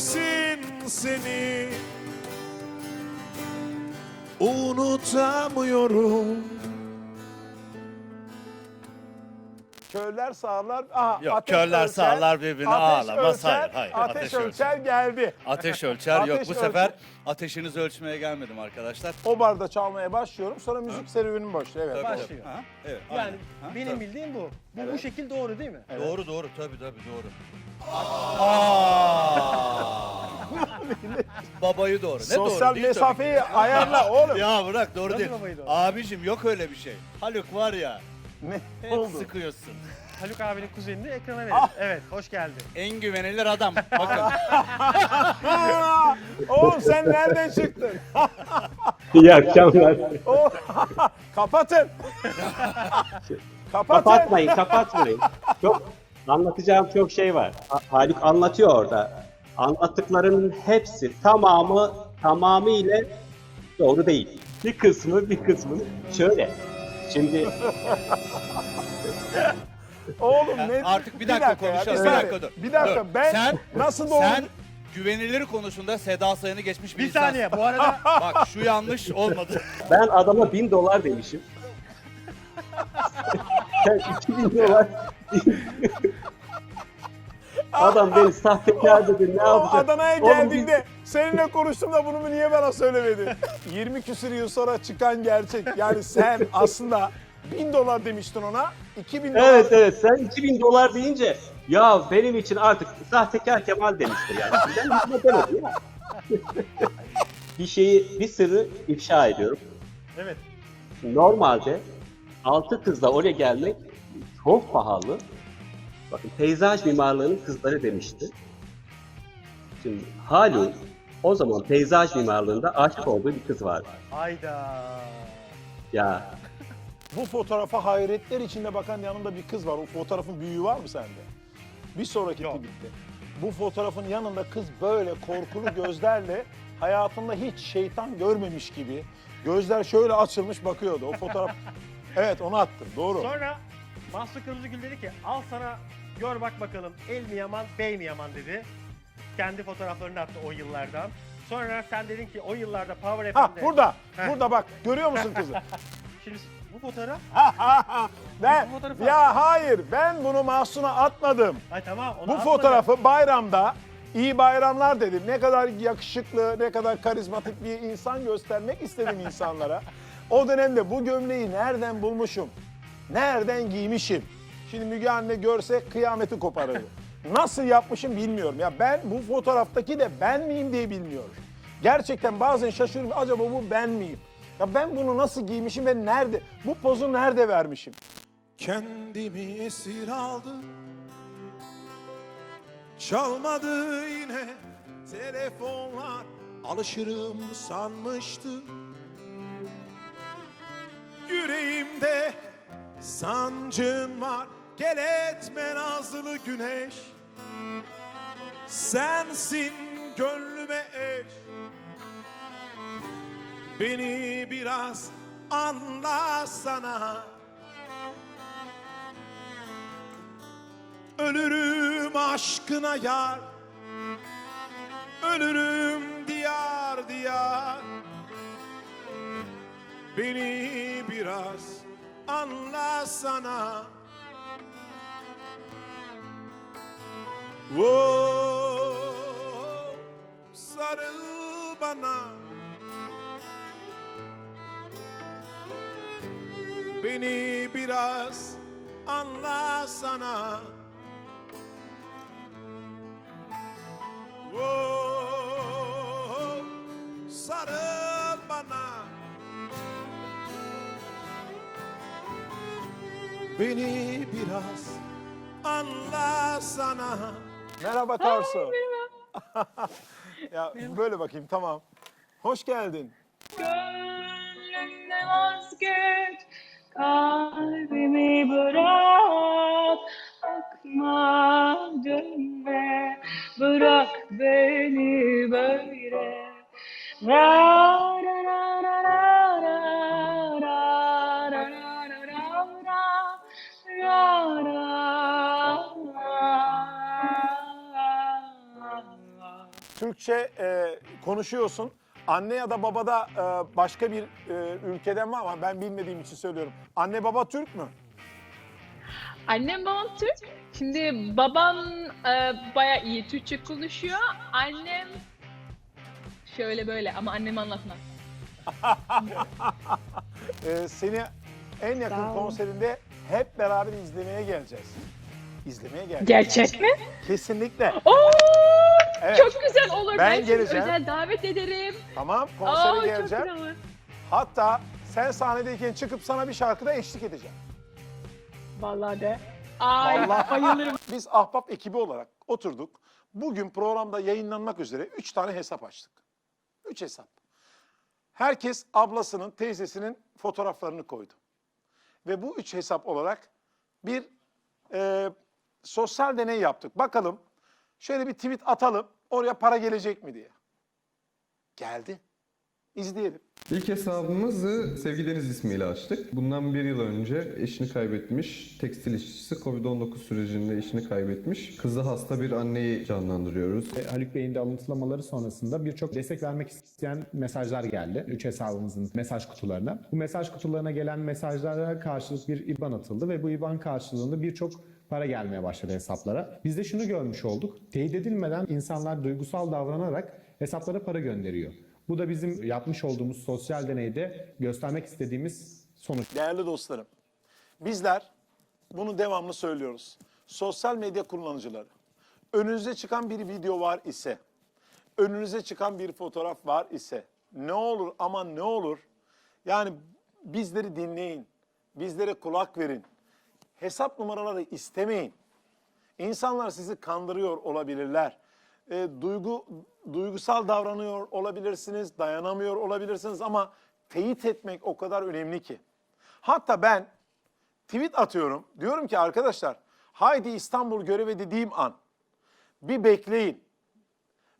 neredesin seni Unutamıyorum Körler sağırlar. Aha, Yok, ateş körler ölçer, sağırlar birbirini ateş ağlamaz. ölçer, Hayır, hayır, Ateş, ateş ölçer geldi. Ateş ölçer yok. Ateş Bu ölçer. sefer ateşinizi ölçmeye gelmedim arkadaşlar. O barda çalmaya başlıyorum. Sonra müzik serüvenim başlıyor. Evet. Tabii, Başlıyor. Ha, Evet. Yani aynen. Ha, benim tabii. bildiğim bu. Bu, bu şekil doğru değil mi? Doğru doğru tabii tabii doğru. Aa! Babayı doğru. Ne Sosyal doğru değil tabii mesafeyi ayarla oğlum. Ya bırak doğru Nasıl değil. babayı doğru? Abicim yok öyle bir şey. Haluk var ya. ne Hep oldu? sıkıyorsun. Haluk abinin kuzenini ekrana verelim. Ah! Evet, hoş geldin. En güvenilir adam. Bakın. Aa, oğlum sen nereden çıktın? İyi akşamlar. O- Kapatın. Kapatın. Kapatmayın, kapatmayın. Çok anlatacağım çok şey var. Ha- Haluk anlatıyor orada. Anlattıklarının hepsi tamamı tamamıyla doğru değil. Bir kısmı bir kısmı şöyle. Şimdi Oğlum ne? Artık bir dakika, konuşalım. Bir dakika dur. Bir dakika Dur. ben Sen- nasıl doğru? Sen güvenilir konusunda Seda Sayan'ı geçmiş bir, Bir insansın. saniye bu arada Bak şu yanlış olmadı. ben adama bin dolar demişim. Sen iki bin dolar Adam beni sahtekar dedi ne yapacak? Adana'ya Oğlum geldiğinde seninle konuştum da bunu niye bana söylemedin? 20 küsür yıl sonra çıkan gerçek. Yani sen aslında 1000 dolar demiştin ona. 2000 dolar. Evet evet sen 2000 dolar deyince ya benim için artık sahtekar Kemal demiştir yani. Ben hiç demedim ya. bir şeyi, bir sırrı ifşa ediyorum. evet. Normalde altı kızla oraya gelmek çok pahalı. Bakın peyzaj mimarlığının kızları demişti. Şimdi Haluk o zaman peyzaj mimarlığında aşık olduğu bir kız vardı. Hayda. Ya Bu fotoğrafa hayretler içinde bakan yanında bir kız var. O fotoğrafın büyüğü var mı sende? Bir sonraki Yok. tweette. Bu fotoğrafın yanında kız böyle korkulu gözlerle hayatında hiç şeytan görmemiş gibi gözler şöyle açılmış bakıyordu. O fotoğraf Evet onu attım. Doğru. Sonra Mahsun Kırmızıgül dedi ki al sana gör bak bakalım el mi yaman bey mi yaman dedi. Kendi fotoğraflarını attı o yıllardan. Sonra sen dedin ki o yıllarda Power Ha FM'de... burada. Heh. Burada bak. Görüyor musun kızı? Şimdi bu fotoğraf... ben Bu fotoğrafı ya hayır ben bunu Mahsun'a atmadım. Ay tamam onu Bu atmadım. fotoğrafı bayramda iyi bayramlar dedim. Ne kadar yakışıklı, ne kadar karizmatik bir insan göstermek istedim insanlara. O dönemde bu gömleği nereden bulmuşum? Nereden giymişim? Şimdi Müge Anne görse kıyameti koparırdı. Nasıl yapmışım bilmiyorum. Ya ben bu fotoğraftaki de ben miyim diye bilmiyorum. Gerçekten bazen şaşırıyorum. Acaba bu ben miyim? Ya ben bunu nasıl giymişim ve nerede? Bu pozu nerede vermişim? Kendimi esir aldım. Çalmadı yine telefonlar Alışırım sanmıştım sancın var Gel etme nazlı güneş. Sensin gönlüme eş. Beni biraz anlasana Ölürüm aşkına yar. Ölürüm diyar diyar. Beni biraz anlasana Oh, sarıl bana. Beni biraz anlasana Oh, sarıl Beni biraz anlasana Merhaba Karsu. ya böyle bakayım tamam. Hoş geldin. Gönlümden vazgeç, kalbimi bırak, akma dönme, bırak beni böyle. Ra Türkçe e, konuşuyorsun. Anne ya da baba da e, başka bir e, ülkeden var ama ben bilmediğim için söylüyorum. Anne baba Türk mü? Annem babam Türk. Şimdi babam e, bayağı iyi Türkçe konuşuyor. Annem şöyle böyle ama annem anlatmaz. E, seni en yakın Sağ konserinde hep beraber izlemeye geleceğiz. İzlemeye geleceğiz. Gerçek mi? Kesinlikle. Oo, Evet. çok güzel olur. Ben Ben, geleceğim. özel davet ederim. Tamam konsere Aa, çok geleceğim. güzel olur. Hatta sen sahnedeyken çıkıp sana bir şarkıda eşlik edeceğim. Vallahi de. Ay Vallahi. bayılırım. Biz Ahbap ekibi olarak oturduk. Bugün programda yayınlanmak üzere 3 tane hesap açtık. 3 hesap. Herkes ablasının, teyzesinin fotoğraflarını koydu. Ve bu üç hesap olarak bir e, sosyal deney yaptık. Bakalım şöyle bir tweet atalım oraya para gelecek mi diye. Geldi. İzleyelim. İlk hesabımızı Sevgi Deniz ismiyle açtık. Bundan bir yıl önce eşini kaybetmiş, tekstil işçisi Covid-19 sürecinde eşini kaybetmiş, kızı hasta bir anneyi canlandırıyoruz. E, Haluk Bey'in de alıntılamaları sonrasında birçok destek vermek isteyen mesajlar geldi. Üç hesabımızın mesaj kutularına. Bu mesaj kutularına gelen mesajlara karşılık bir IBAN atıldı ve bu IBAN karşılığında birçok para gelmeye başladı hesaplara. Biz de şunu görmüş olduk. Teyit edilmeden insanlar duygusal davranarak hesaplara para gönderiyor. Bu da bizim yapmış olduğumuz sosyal deneyde göstermek istediğimiz sonuç. Değerli dostlarım, bizler bunu devamlı söylüyoruz. Sosyal medya kullanıcıları, önünüze çıkan bir video var ise, önünüze çıkan bir fotoğraf var ise, ne olur ama ne olur, yani bizleri dinleyin, bizlere kulak verin, hesap numaraları istemeyin. İnsanlar sizi kandırıyor olabilirler. E, duygu duygusal davranıyor olabilirsiniz, dayanamıyor olabilirsiniz ama teyit etmek o kadar önemli ki. Hatta ben tweet atıyorum. Diyorum ki arkadaşlar haydi İstanbul göreve dediğim an bir bekleyin.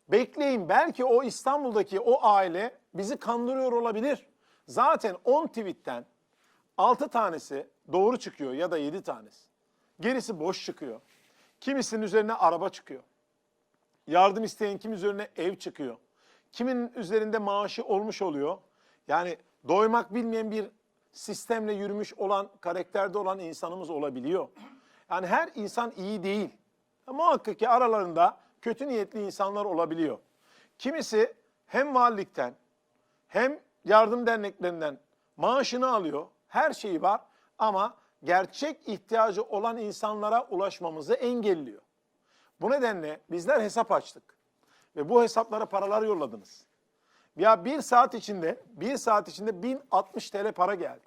Bekleyin belki o İstanbul'daki o aile bizi kandırıyor olabilir. Zaten 10 tweetten 6 tanesi doğru çıkıyor ya da 7 tanesi. Gerisi boş çıkıyor. Kimisinin üzerine araba çıkıyor. Yardım isteyen kim üzerine ev çıkıyor. Kimin üzerinde maaşı olmuş oluyor. Yani doymak bilmeyen bir sistemle yürümüş olan, karakterde olan insanımız olabiliyor. Yani her insan iyi değil. Muhakkak ki aralarında kötü niyetli insanlar olabiliyor. Kimisi hem valilikten hem yardım derneklerinden maaşını alıyor. Her şeyi var ama gerçek ihtiyacı olan insanlara ulaşmamızı engelliyor. Bu nedenle bizler hesap açtık. Ve bu hesaplara paralar yolladınız. Ya bir saat içinde, bir saat içinde 1060 TL para geldi.